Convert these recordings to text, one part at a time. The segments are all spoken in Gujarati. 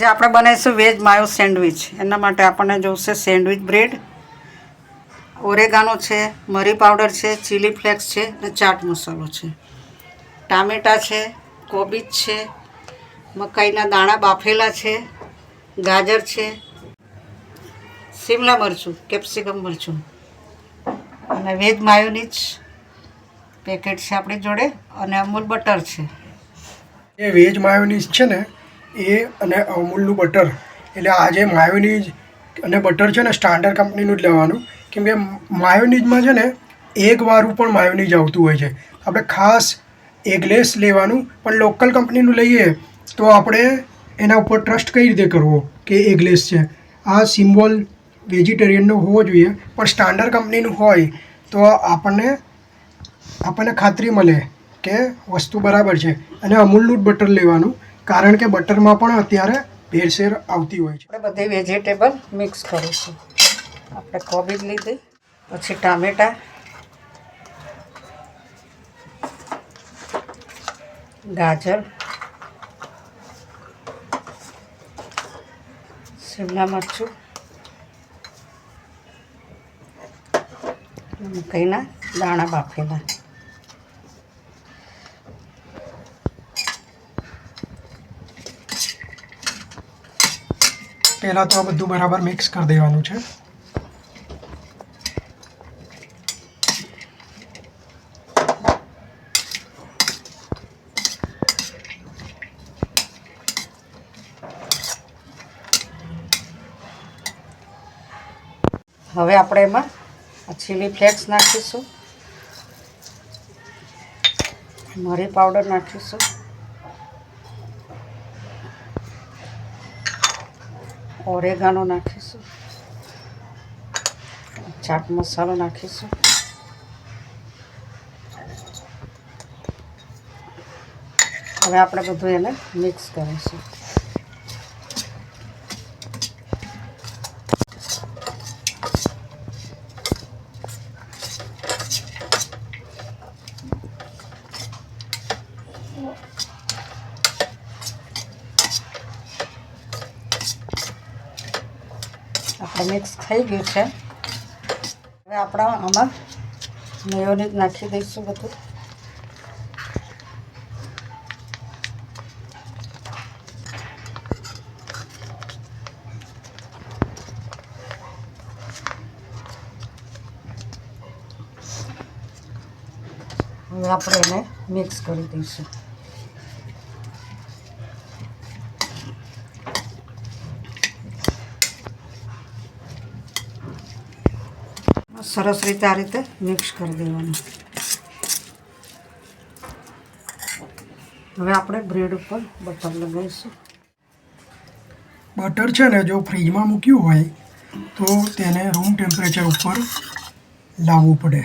આજે આપણે બનાવીશું વેજ માયો સેન્ડવિચ. એના માટે આપણને જોઈશે સેન્ડવિચ બ્રેડ, ઓરેગાનો છે, મરી પાવડર છે, ચીલી ફ્લેક્સ છે અને ચાટ મસાલો છે. ટામેટા છે, કોબીજ છે, મકાઈના દાણા બાફેલા છે, ગાજર છે, શિમલા મરચું, કેપ્સિકમ મરચું. અને વેજ માયોનીચ પેકેટ છે આપણી જોડે અને અમૂલ બટર છે. એ વેજ માયોનીઝ છે ને એ અને અમૂલનું બટર. એટલે આજે માયોનીઝ અને બટર છે ને સ્ટાન્ડર્ડ કંપનીનું જ લેવાનું. કેમ કે માયોનીઝમાં છે ને એક વારું પણ માયોનીઝ આવતું હોય છે. આપણે ખાસ એગલેસ લેવાનું, પણ લોકલ કંપનીનું લઈએ તો આપણે એના ઉપર ટ્રસ્ટ કઈ રીતે કરવો કે એગલેસ છે? આ સિમ્બોલ વેજીટેરિયનનો હોવો જોઈએ, પણ સ્ટાન્ડર્ડ કંપનીનું હોય તો આપણને આપણને ખાતરી મળે કે વસ્તુ બરાબર છે. અને અમૂલનું જ બટર લેવાનું. કારણ કે બટરમાં પણ અત્યારે ભેળસેળ આવતી હોય છે. આપણે બધી વેજીટેબલ મિક્સ કરીશું. આપણે કોબીજ લીધી, પછી ટામેટા, ગાજર, શિમલા મરચું મકાઈના દાણા બાફેલા. પહેલાં તો આ બધું બરાબર મિક્સ કરી દેવાનું છે. હવે આપણે એમાં ચીલી ફ્લેક્સ નાખીશું. મરી પાવડર નાખીશું. ઓરેગાનો નાખીશું. ચાટ મસાલો નાખીશું. હવે આપણે બધું એને મિક્સ કરીશું આપણે મિક્સ થઈ ગયું છે. હવે આપણે આમાં મેયોનીઝ નાખી દઈશું બધું. હવે આપણે એને મિક્સ કરી દઈશું. સરસ રીતે આ રીતે મિક્સ કરી દેવાનું. હવે આપણે બ્રેડ ઉપર બટર લગાવીશું. બટર છે ને, જો ફ્રીજમાં મૂક્યું હોય, તો તેને રૂમ ટેમ્પરેચર ઉપર લાવવું પડે.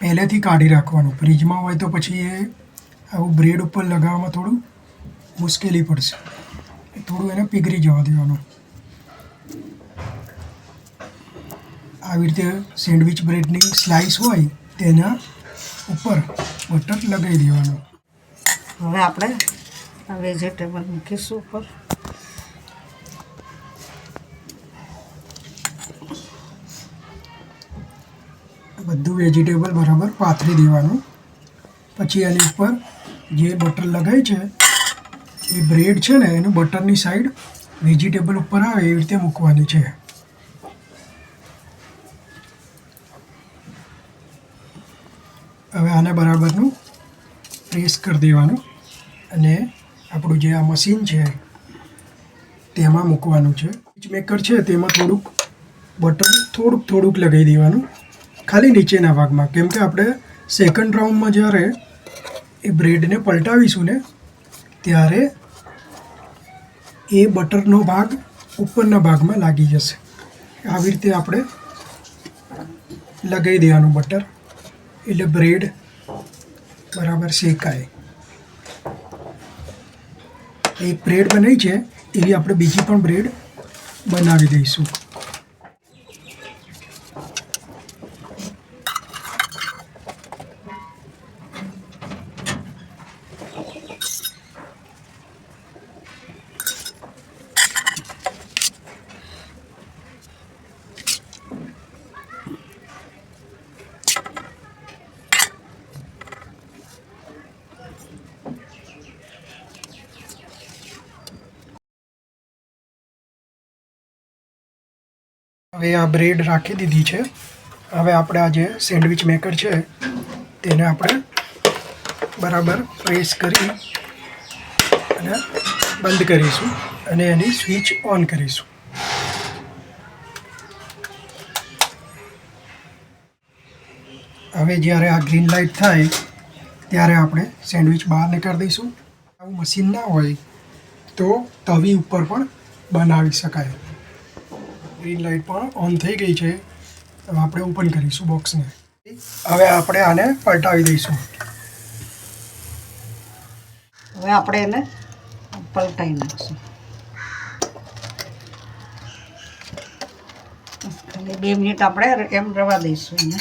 પહેલેથી કાઢી રાખવાનું. ફ્રીજમાં હોય તો પછી એ આવું બ્રેડ ઉપર લગાવવામાં થોડું મુશ્કેલી પડશે. થોડું એને પીગળી જવા દેવાનું. આવી રીતે સેન્ડવિચ બ્રેડની સ્લાઇસ હોય તેના ઉપર બટર લગાવી દેવાનું. હવે આપણે આ વેજીટેબલ મૂકીશું ઉપર. બધું વેજીટેબલ બરાબર પાથરી દેવાનું. પછી એની ઉપર જે બટર લગાવી છે એ બ્રેડ છે ને એનું બટરની સાઈડ વેજીટેબલ ઉપર આવે એવી રીતે મૂકવાની છે. બરાબરનું પ્રેસ કરી દેવાનું અને આપણું જે આ મશીન છે, તેમાં મૂકવાનું છે. મેકર છે, તેમાં થોડુંક બટર થોડુંક થોડુંક લગાવી દેવાનું. ખાલી નીચેના ભાગમાં. કેમ કે આપણે સેકન્ડ રાઉન્ડમાં જ્યારે એ બ્રેડને પલટાવીશું ને, ત્યારે એ બટરનો ભાગ ઉપરના ભાગમાં લાગી જશે. આવી રીતે આપણે લગાવી દેવાનું બટર એટલે બ્રેડ બરાબર શેકાય એક બ્રેડ બનાવી છે એવી આપણે બીજી પણ બ્રેડ બનાવી દઈશું. હવે આ બ્રેડ રાખી દીધી છે. હવે આપણે આ જે સેન્ડવિચ મેકર છે, તેને આપણે બરાબર પ્રેસ કરી અને બંધ કરીશું અને એની સ્વિચ ઓન કરીશું. હવે જ્યારે આ ગ્રીન લાઇટ થાય, ત્યારે આપણે સેન્ડવિચ બહાર નીકાળી દઈશું. આવું મશીન ના હોય, તો તવી ઉપર પણ બનાવી શકાય. ગ્રીન લાઇટ પણ ઓન થઈ ગઈ છે. હવે આપણે ઓપન કરીશું બોક્સને હવે આપણે આને પલટાવી દઈશું. હવે આપણે એને પલટાવી નાખીશું. ખાલી બે મિનિટ આપણે એમ રવા દઈશું એને.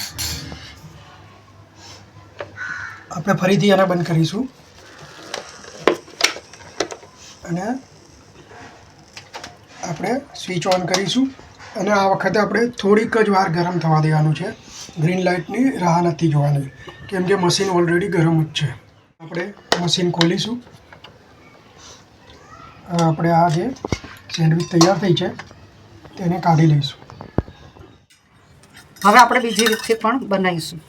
આપણે ફરીથી એને બંધ કરીશું. અને આપણે સ્વિચ ઓન કરીશું. અને આ વખતે આપણે થોડીક જ વાર ગરમ થવા દેવાનું છે. ગ્રીન લાઇટની રાહ નથી જોવાની. કેમ કે મશીન ઓલરેડી ગરમ જ છે. આપણે મશીન ખોલીશું. આપણે આ જે સેન્ડવિચ તૈયાર થઈ છે તેને કાઢી લઈશું. હવે આપણે બીજી રીતથી પણ બનાવીશું.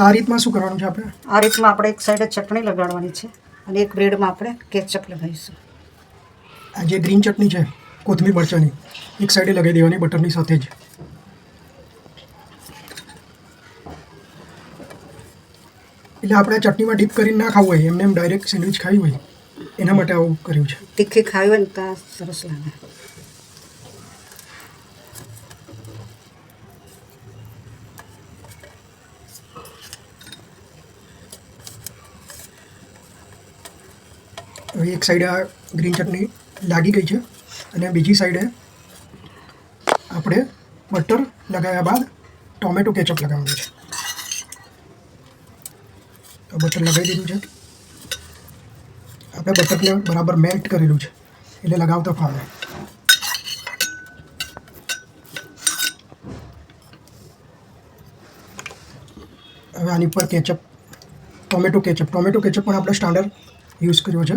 આ રીતમાં શું કરવાનું છે આપણે? આ રીતમાં આપણે એક સાઈડે ચટણી લગાડવાની છે. અને એક બ્રેડમાં આપણે કેચઅપ લગાવીશું. આ જે ગ્રીન ચટણી છે કોથમીર મરચાંની એક સાઈડે લગાવી દેવાની બટરની સાથે જ. એટલે આપણે ચટણીમાં ડીપ કરીને ના ખાવું હોય એમને એમ ડાયરેક્ટ સેન્ડવિચ ખાવી હોય એના માટે આવું કર્યું છે. તીખી ખાવી હોય ને તો સરસ લાગે. હવે એક સાઈડ આ ગ્રીન ચટણી લાગી ગઈ છે. અને બીજી સાઈડે આપણે બટર લગાવ્યા બાદ ટોમેટો કેચઅપ લગાવવાનું છે. તો બટર લગાવી દીધું છે. આપણે બટરને બરાબર મેલ્ટ કરેલું છે. એટલે લગાવતા ફાવે. હવે આની પર ketchup tomato ketchup tomato ketchup પણ આપણે સ્ટાન્ડર્ડ યુઝ કર્યો છે.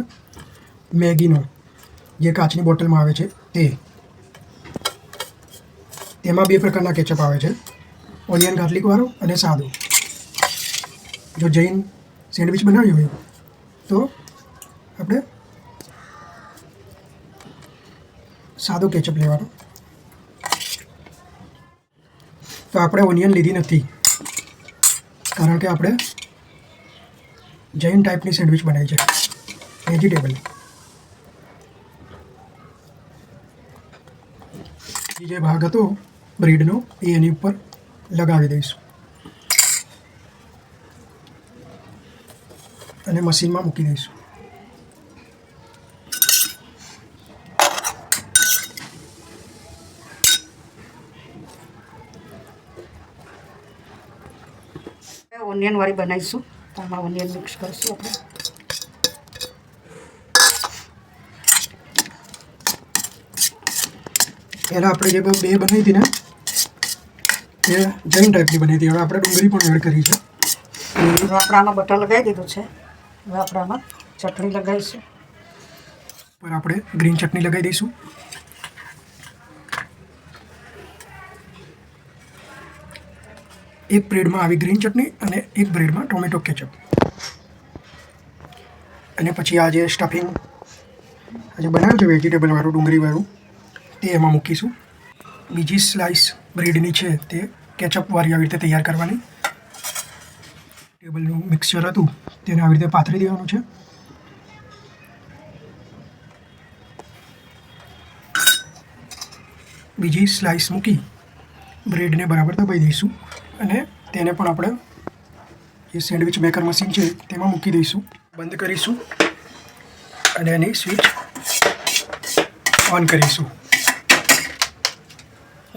મેગીનો. જે કાચની બોટલમાં આવે છે, તે. તેમાં બે પ્રકારના કેચઅપ આવે છે. ઓનિયન ગાર્લિકવાળો અને સાદો. જો જૈન સેન્ડવિચ બનાવી હોય, તો આપણે સાદો કેચઅપ લેવાનો. તો આપણે ઓનિયન લીધી નથી. કારણ કે આપણે જૈન ટાઈપની સેન્ડવિચ બનાવી છે. વેજીટેબલ જે ભાગ હતો. બ્રેડનો એ એની ઉપર લગાવી દઈશું. અને મશીનમાં મૂકી દઈશું. ઓનિયન વાળી બનાવીશું. તો આમાં ઓનિયન મિક્સ કરીશું આપણે. પહેલાં આપણે જે બે બનાવી હતી ને એ જૈન ટાઈપની બની હતી. હવે આપણે ડુંગળી પણ એડ કરી છે. વાપરામાં આપણે આમાં બટર લગાવી દીધું છે. વાપરામાં ચટણી લગાવીશું. પર આપણે ગ્રીન ચટણી લગાવી દઈશું. એક બ્રેડમાં આવી ગ્રીન ચટણી અને એક બ્રેડમાં ટોમેટો કેચઅપ. અને પછી આ જે સ્ટફિંગ આજે બનાવ્યું છે વેજીટેબલવાળું ડુંગળીવાળું તે એમાં મૂકીશું. બીજી સ્લાઇસ બ્રેડની છે તે કેચઅપવાળી આવી રીતે તૈયાર કરવાની. ટેબલનું મિક્સચર હતું, તેને આવી રીતે પાથરી દેવાનું છે. બીજી સ્લાઇસ મૂકી બ્રેડને બરાબર દબાઈ દઈશું અને તેને પણ આપણે જે સેન્ડવિચ મેકર મશીન છે તેમાં મૂકી દઈશું. બંધ કરીશું અને એની સ્વિચ ઓન કરીશું.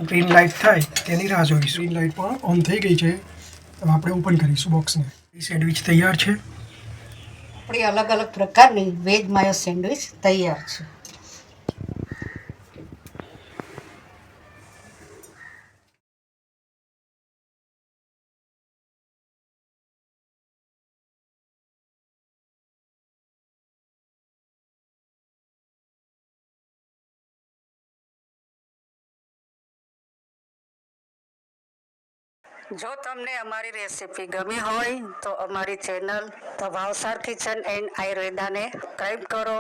ગ્રીન લાઇટ થાય તેની રાહ જોઈશું. ગ્રીન લાઇટ પણ ઓન થઈ ગઈ છે. હવે આપણે ઓપન કરીશું બોક્સને એ સેન્ડવિચ તૈયાર છે? આપણી અલગ અલગ પ્રકારની વેજ માયો સેન્ડવિચ તૈયાર છે. જો તમને અમારી રેસીપી ગમી હોય તો અમારી channel the Bhavsar kitchen and આયુર્વેદાને subscribe કરો.